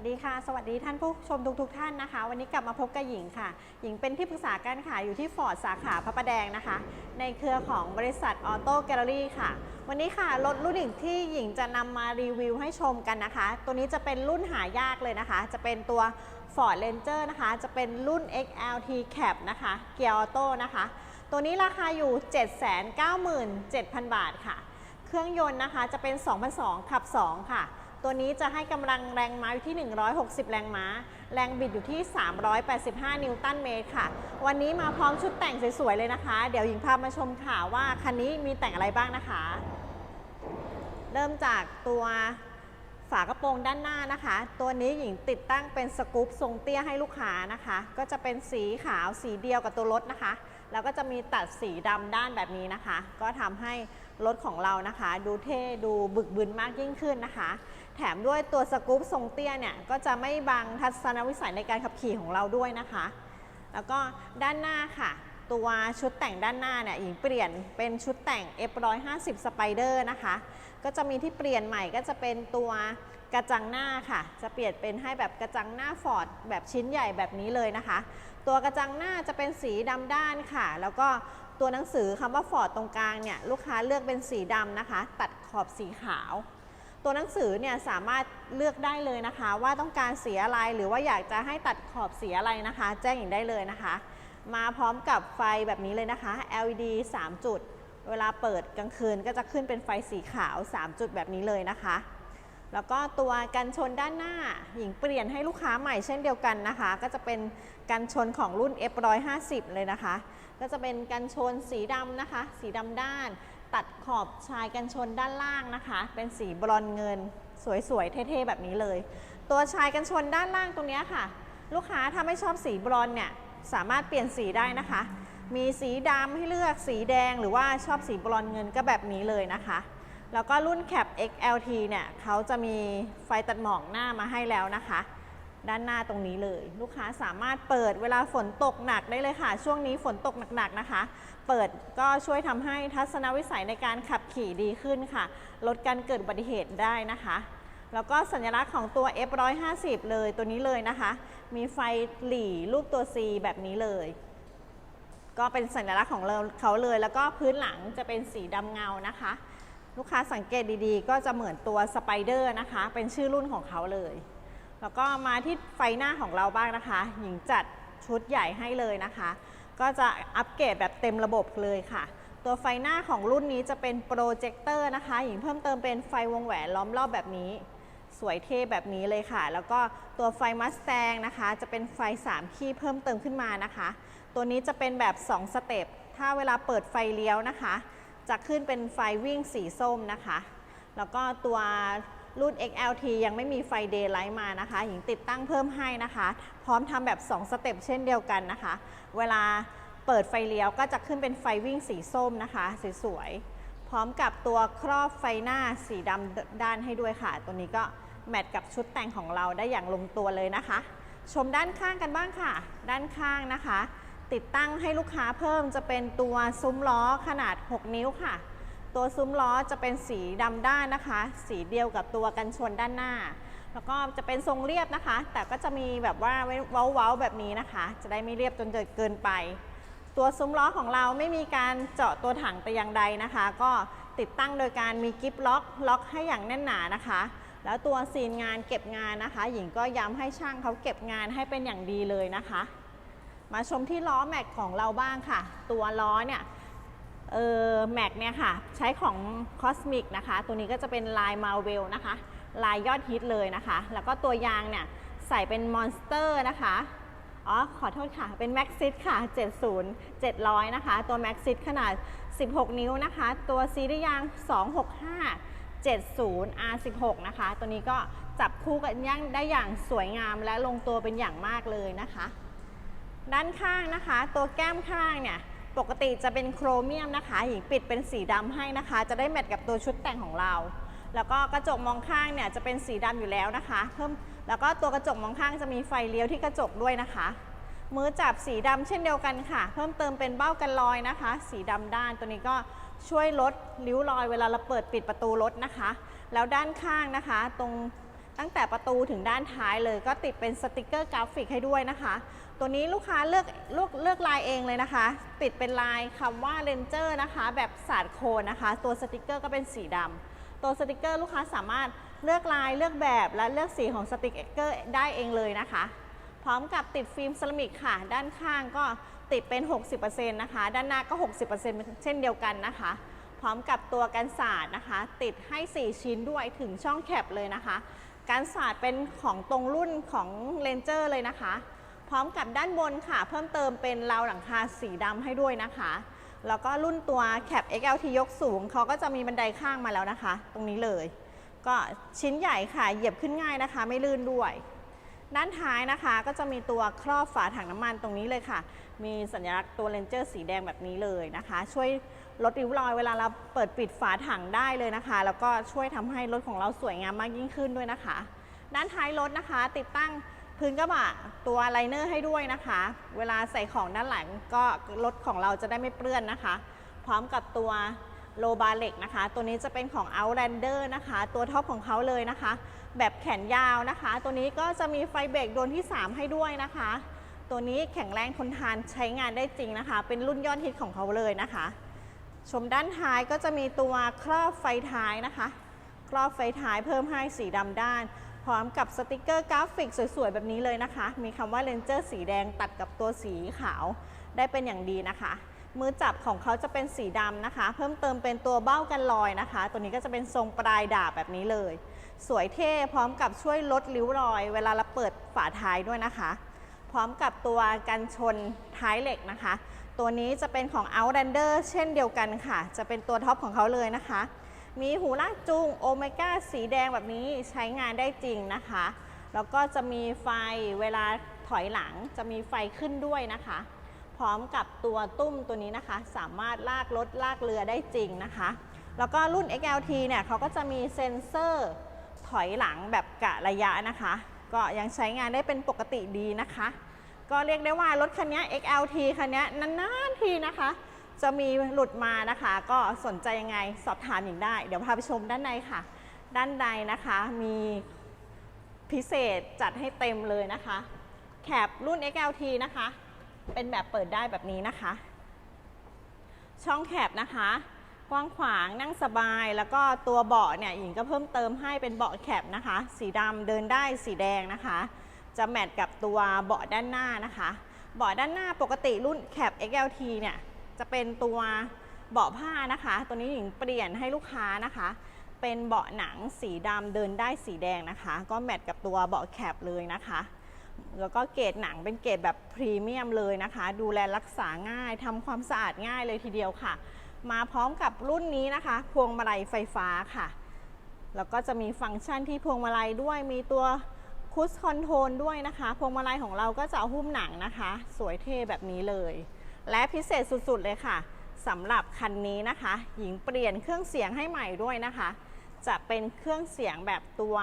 วัสดีค่ะ สวัสดีท่านผู้ชมทุกทท่านนะคะ วันนี้กลับมาพบกับหญิงค่ะ หญิงเป็นที่ปรึกษาการขายอยู่ที่ฟอร์ดสาขาพระประแดงนะคะ ในเครือของบริษัทออโต้แกลเลอรี่ค่ะ วันนี้ค่ะรถรุ่นหนึ่งที่หญิงจะนำมารีวิวให้ชมกันนะคะ ตัวนี้จะเป็นรุ่นหายากเลยนะคะ จะเป็นตัว Ford Ranger นะคะ จะเป็นรุ่น XLT Cab นะคะ เกียร์ออโต้นะคะ ตัวนี้ราคาอยู่ 797,000 บาทค่ะ เครื่องยนต์นะคะจะเป็น 2002ขับ 2 ค่ะ ตัวนี้จะให้กำลังแรงม้าอยู่ที่ 160 แรงม้า แรงบิดอยู่ที่ 385 นิวตันเมตรค่ะ วันนี้มาพร้อมชุดแต่งสวยๆเลยนะคะ เดี๋ยวหญิงพามาชมค่ะว่าคันนี้มีแต่งอะไรบ้างนะคะ เริ่มจากตัวฝากระโปรงด้านหน้านะคะ ตัวนี้หญิงติดตั้งเป็นสกู๊ปทรงเตี้ยให้ลูกค้านะคะ ก็จะเป็นสีขาวสีเดียวกับตัวรถนะคะ แล้วก็จะมีตัดสีดำด้านแบบนี้นะคะ ก็ทำให้รถของเรานะคะ ดูเท่ดูบึกบึนมากยิ่งขึ้นนะคะ แถมด้วยตัวสกู๊ปทรงเตี้ยเนี่ยก็จะไม่บังทัศนวิสัยในการขับขี่ของเราด้วยนะคะ แล้วก็ด้านหน้าค่ะ ตัวชุดแต่งด้านหน้าเนี่ยหญิงเปลี่ยนเป็นชุดแต่ง F150 Spider นะคะ ก็จะมีที่เปลี่ยนใหม่ก็จะเป็นตัวกระจังหน้าค่ะ จะเปลี่ยนเป็นให้แบบกระจังหน้าฟอร์ดแบบชิ้นใหญ่แบบนี้เลยนะคะ ตัวกระจังหน้าจะเป็นสีดำด้านค่ะ แล้วก็ตัวหนังสือคำว่าฟอร์ดตรงกลางเนี่ยลูกค้าเลือกเป็นสีดำนะคะ ตัดขอบสีขาว ตัวหนังสือเนี่ยสามารถเลือกได้เลยนะคะ ว่าต้องการสีอะไรหรือว่าอยากจะให้ตัดขอบสีอะไรนะคะ แจ้งหญิงได้เลยนะคะ มาพร้อมกับไฟแบบนี้เลยนะคะ LED 3 จุด เวลาเปิดกลางคืนก็จะขึ้นเป็นไฟสีขาว 3 จุดแบบนี้เลยนะคะ แล้วก็ตัวกันชนด้านหน้าหญิงเปลี่ยนให้ลูกค้าใหม่เช่นเดียวกันนะคะ ก็จะเป็นกันชนของรุ่น F150 เลยนะคะ ก็จะเป็นกันชนสีดำนะคะ สีดำด้าน ตัดขอบชายกันชนด้านล่างนะคะ เป็นสีบรอนเงิน สวยๆ เท่ๆ แบบนี้เลย ตัวชายกันชนด้านล่างตรงนี้ค่ะ ลูกค้าถ้าไม่ชอบสีบรอนเนี่ยสามารถเปลี่ยนสีได้นะคะ มีสีดำให้เลือกสีแดงหรือว่าชอบสีบรอนเงินก็แบบนี้เลยนะคะ แล้วก็รุ่น Cap XLT เนี่ยเขาจะมีไฟตัดหมอกหน้ามาให้แล้วนะคะ ด้านหน้าตรงนี้เลย ลูกค้าสามารถเปิดเวลาฝนตกหนักได้เลยค่ะ ช่วงนี้ฝนตกหนักๆนะคะ เปิดก็ช่วยทำให้ทัศนวิสัยในการขับขี่ดีขึ้นค่ะ ลดการเกิดอุบัติเหตุได้นะคะ แล้วก็สัญลักษณ์ของตัว F150 เลยตัวนี้เลยนะคะ มีไฟหลี่รูปตัว C แบบนี้เลย ก็เป็นสัญลักษณ์ของเราเขาเลย แล้วก็พื้นหลังจะเป็นสีดำเงานะคะ ลูกค้าสังเกตดีๆ ก็จะเหมือนตัวสไปเดอร์นะคะ เป็นชื่อรุ่นของเขาเลย แล้วก็มาที่ไฟหน้าของเราบ้างนะคะ หญิงจัดชุดใหญ่ให้เลยนะคะ ก็จะอัปเกรดแบบเต็มระบบเลยค่ะ ตัวไฟหน้าของรุ่นนี้จะเป็นโปรเจคเตอร์นะคะ หญิงเพิ่มเติมเป็นไฟวงแหวนล้อมรอบแบบนี้ สวยเท่แบบนี้เลยค่ะ แล้วก็ตัวไฟมัสแตงนะคะ จะเป็นไฟ 3 ขี้เพิ่มเติมขึ้นมานะคะ ตัวนี้จะเป็นแบบ 2 สเต็ป ถ้าเวลาเปิดไฟเลี้ยวนะคะ จะขึ้นเป็นไฟวิ่งสีส้มนะคะ แล้วก็ตัว รุ่น XLT ยังไม่มีไฟ Daylight มานะคะหญิงติดตั้งเพิ่มให้นะคะ พร้อมทำแบบ 2 สเต็ปเช่นเดียวกันนะคะ เวลาเปิดไฟเลี้ยวก็จะขึ้นเป็นไฟวิ่งสีส้มนะคะสวยๆพร้อมกับตัวครอบไฟหน้าสีดำด้านให้ด้วยค่ะ ตัวนี้ก็แมทกับชุดแต่งของเราได้อย่างลงตัวเลยนะคะ ชมด้านข้างกันบ้างค่ะ ด้านข้างนะคะ ติดตั้งให้ลูกค้าเพิ่มจะเป็นตัวซุ้มล้อขนาด 6 นิ้วค่ะ ตัวซุ้มล้อจะเป็นสีดำด้านนะคะ สีเดียวกับตัวกันชนด้านหน้า แล้วก็จะเป็นทรงเรียบนะคะ แต่ก็จะมีแบบว่าเว้าๆแบบนี้นะคะ จะได้ไม่เรียบจนเกินไป ตัวซุ้มล้อของเราไม่มีการเจาะตัวถังแต่อย่างใดนะคะ ก็ติดตั้งโดยการมีกิฟล็อกล็อกให้อย่างแน่นหนานะคะ แล้วตัวซีนงานเก็บงานนะคะ หญิงก็ย้ำให้ช่างเขาเก็บงานให้เป็นอย่างดีเลยนะคะ มาชมที่ล้อแม็กของเราบ้างค่ะ ตัวล้อเนี่ย เออแม็กเนี่ยค่ะ ใช้ของ Cosmic นะคะ ตัวนี้ก็จะเป็นลาย Marvel นะคะ ลายยอดฮิตเลยนะคะ แล้วก็ตัวยางเนี่ย ใส่เป็น Monster นะคะ อ๋อ ขอโทษค่ะ เป็น Maxit ค่ะ 70 700 นะคะ ตัว Maxit ขนาด 16 นิ้วนะคะ ตัวซีรีส์ยาง 265 70 R16 นะคะ ตัวนี้ก็จับคู่กันย่างได้อย่างสวยงามและลงตัวเป็นอย่างมากเลยนะคะ ด้านข้างนะคะ ตัวแก้มข้างเนี่ย ปกติจะเป็นโครเมียมนะคะหญิงปิดเป็นสีดำให้นะคะ จะได้แมทกับตัวชุดแต่งของเรา แล้วก็กระจกมองข้างเนี่ยจะเป็นสีดำอยู่แล้วนะคะ เพิ่มแล้วก็ตัวกระจกมองข้างจะมีไฟเลี้ยวที่กระจกด้วยนะคะ มือจับสีดำเช่นเดียวกันค่ะ เพิ่มเติมเป็นเบ้ากันรอยนะคะ สีดำด้านตัวนี้ก็ช่วยลดริ้วรอยเวลาเราเปิดปิดประตูรถนะคะ แล้วด้านข้างนะคะ ตรงตั้งแต่ประตูถึงด้านท้ายเลยก็ติดเป็นสติกเกอร์กราฟิกให้ด้วยนะคะ ตัวนี้ลูกค้าเลือกเลือกเลือกลายเองเลยนะคะ ติดเป็นลายคำว่าเลนเจอร์นะคะ แบบสาดโคนนะคะ ตัวสติกเกอร์ก็เป็นสีดำตัวสติกเกอร์ลูกค้าสามารถเลือกลายเลือกแบบและเลือกสีของสติกเกอร์ได้เองเลยนะคะ พร้อมกับติดฟิล์มเซรามิกค่ะ ด้านข้างก็ติดเป็น 60%นะคะ ด้านหน้าก็ 60%เช่นเดียวกันนะคะ พร้อมกับตัวกันศาสตร์นะคะ ติดให้ 4 ชิ้นด้วยถึงช่องแคปเลยนะคะ การศาสตร์เป็นของตรงรุ่นของเลนเจอร์เลยนะคะ พร้อมกับด้านบนค่ะ เพิ่มเติมเป็นราวหลังคาสีดำให้ด้วยนะคะ แล้วก็รุ่นตัวแคป XLT ยกสูงเขาก็จะมีบันไดข้างมาแล้วนะคะ ตรงนี้เลย ก็ชิ้นใหญ่ค่ะ เหยียบขึ้นง่ายนะคะ ไม่ลื่นด้วย ด้านท้ายนะคะก็จะมีตัวครอบฝาถังน้ำมันตรงนี้เลยค่ะ มีสัญลักษณ์ตัวเลนเจอร์สีแดงแบบนี้เลยนะคะ ช่วยลดริ้วรอยเวลาเราเปิดปิดฝาถังได้เลยนะคะ แล้วก็ช่วยทำให้รถของเราสวยงามมากยิ่งขึ้นด้วยนะคะ ด้านท้ายรถนะคะ ติดตั้ง พื้นกระบะตัวไลเนอร์ให้ด้วยนะคะ เวลาใส่ของด้านหลังก็รถของเราจะได้ไม่เปื้อนนะคะ พร้อมกับตัวโลบาเล็กนะคะ ตัวนี้จะเป็นของ Outlander นะคะ ตัวท็อปของเขาเลยนะคะ แบบแขนยาวนะคะ ตัวนี้ก็จะมีไฟเบรกโดนที่ 3 ให้ด้วยนะคะ ตัวนี้แข็งแรงทนทานใช้งานได้จริงนะคะ เป็นรุ่นยอดฮิตของเขาเลยนะคะ ชมด้านท้ายก็จะมีตัวครอบไฟท้ายนะคะ ครอบไฟท้ายเพิ่มให้สีดำด้าน ร้อมกับสติกเกอร์กราฟิกสวยๆ แบบนี้เลยนะคะ มีคำว่าเลนเจอร์สีแดงตัดกับตัวสีขาวได้เป็นอย่างดีนะคะ มือจับของเขาจะเป็นสีดำนะคะ เพิ่มเติมเป็นตัวเบ้ากันรอยนะคะ ตัวนี้ก็จะเป็นทรงปลายดาบแบบนี้เลย สวยเท่พร้อมกับช่วยลดริ้วรอย เวลาเราเปิดฝาท้ายด้วยนะคะ พร้อมกับตัวกันชนท้ายเหล็กนะคะ ตัวนี้จะเป็นของ Outlander เช่นเดียวกันค่ะ จะเป็นตัวท็อปของเขาเลยนะคะ มีหูลากจูงโอเมก้าสีแดงแบบนี้ใช้งานได้จริงนะคะ แล้วก็จะมีไฟเวลาถอยหลังจะมีไฟขึ้นด้วยนะคะ พร้อมกับตัวตุ้มตัวนี้นะคะ สามารถลากรถลากเรือได้จริงนะคะ แล้วก็รุ่น XLT เนี่ยเขาก็จะมีเซ็นเซอร์ถอยหลังแบบกะระยะนะคะ ก็ยังใช้งานได้เป็นปกติดีนะคะ ก็เรียกได้ว่ารถคันนี้ XLT คันนี้นานๆทีนะคะ จะมีหลุดมานะคะ ก็สนใจยังไงสอบถามหญิงได้ เดี๋ยวพาไปชมด้านในค่ะ ด้านในนะคะมีพิเศษจัดให้เต็มเลยนะคะ แคปรุ่น XLT นะคะ เป็นแบบเปิดได้แบบนี้นะคะ ช่องแคปนะคะ กว้างขวางนั่งสบาย แล้วก็ตัวเบาะเนี่ยหญิงก็เพิ่มเติมให้เป็นเบาะแคปนะคะ สีดำเดินได้สีแดงนะคะ จะแมทกับตัวเบาะด้านหน้านะคะ เบาะด้านหน้าปกติรุ่นแคป XLT เนี่ย จะเป็นตัวเบาะผ้านะคะ ตัวนี้หญิงเปลี่ยนให้ลูกค้านะคะ เป็นเบาะหนังสีดำเดินได้สีแดงนะคะ ก็แมทกับตัวเบาะแคปเลยนะคะ แล้วก็เกรดหนังเป็นเกรดแบบพรีเมียมเลยนะคะ ดูแลรักษาง่ายทำความสะอาดง่ายเลยทีเดียวค่ะ มาพร้อมกับรุ่นนี้นะคะ พวงมาลัยไฟฟ้าค่ะ แล้วก็จะมีฟังก์ชันที่พวงมาลัยด้วยมีตัวคุชคอนโทรลด้วยนะคะ พวงมาลัยของเราก็จะหุ้มหนังนะคะ สวยเท่แบบนี้เลย และพิเศษสุดๆเลยค่ะสำหรับคันนี้นะคะ หญิงเปลี่ยนเครื่องเสียงให้ใหม่ด้วยนะคะ จะเป็นเครื่องเสียงแบบตัว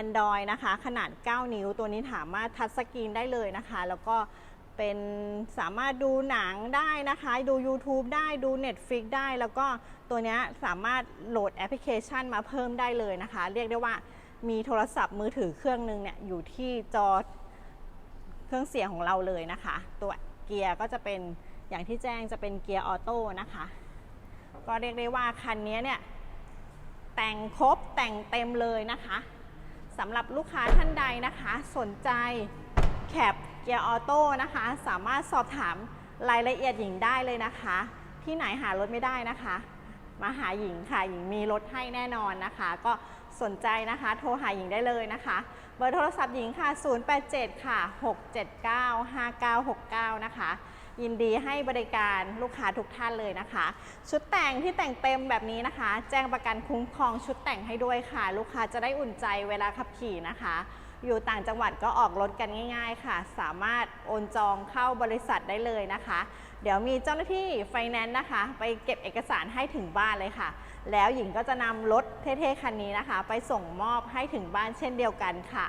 Android นะคะ ขนาด 9 นิ้วตัวนี้สามารถทัชสกรีนได้เลยนะคะ แล้วก็เป็นสามารถดูหนังได้นะคะ ดู YouTube ได้ดู Netflix ได้ แล้วก็ตัวนี้สามารถโหลดแอปพลิเคชันมาเพิ่มได้เลยนะคะ เรียกได้ว่ามีโทรศัพท์มือถือเครื่องหนึงเนี่ยอยู่ที่จอเครื่องเสียงของเราเลยนะคะ ตัวเกียร์ก็จะเป็น อย่างที่แจ้งจะเป็นเกียร์ออโต้นะคะ ก็เรียกได้ว่าคันนี้เนี่ย แต่งครบแต่งเต็มเลยนะคะสำหรับลูกค้าท่านใดนะคะ สนใจแคปเกียร์ออโต้นะคะ สามารถสอบถามรายละเอียดหญิงได้เลยนะคะ ที่ไหนหารถไม่ได้นะคะ มาหาหญิงค่ะ หญิงมีรถให้แน่นอนนะคะ ก็สนใจนะคะ โทรหาหญิงได้เลยนะคะ เบอร์โทรศัพท์หญิงค่ะ 087 ค่ะ 679 5969 นะคะ ยินดีให้บริการลูกค้าทุกท่านเลยนะคะ ชุดแต่งที่แต่งเต็มแบบนี้นะคะ แจ้งประกันคุ้มครองชุดแต่งให้ด้วยค่ะ ลูกค้าจะได้อุ่นใจเวลาขับขี่นะคะ อยู่ต่างจังหวัดก็ออกรถกันง่าย ๆ ค่ะ สามารถโอนจองเข้าบริษัทได้เลยนะคะ เดี๋ยวมีเจ้าหน้าที่ไฟแนนซ์นะคะ ไปเก็บเอกสารให้ถึงบ้านเลยค่ะ แล้วหญิงก็จะนำรถเท่ๆคันนี้นะคะ ไปส่งมอบให้ถึงบ้านเช่นเดียวกันค่ะ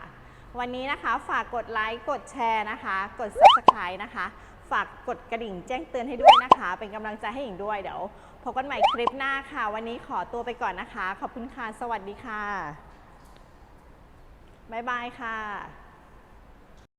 วันนี้นะคะฝากกดไลค์กดแชร์นะคะ กด subscribe นะคะ ฝากกดกระดิ่งแจ้งเตือนให้ด้วยนะคะ เป็นกำลังใจให้หญิงด้วยเดี๋ยวพบกันใหม่คลิปหน้าค่ะ วันนี้ขอตัวไปก่อนนะคะ ขอบคุณค่ะ สวัสดีค่ะ บ๊ายบายค่ะ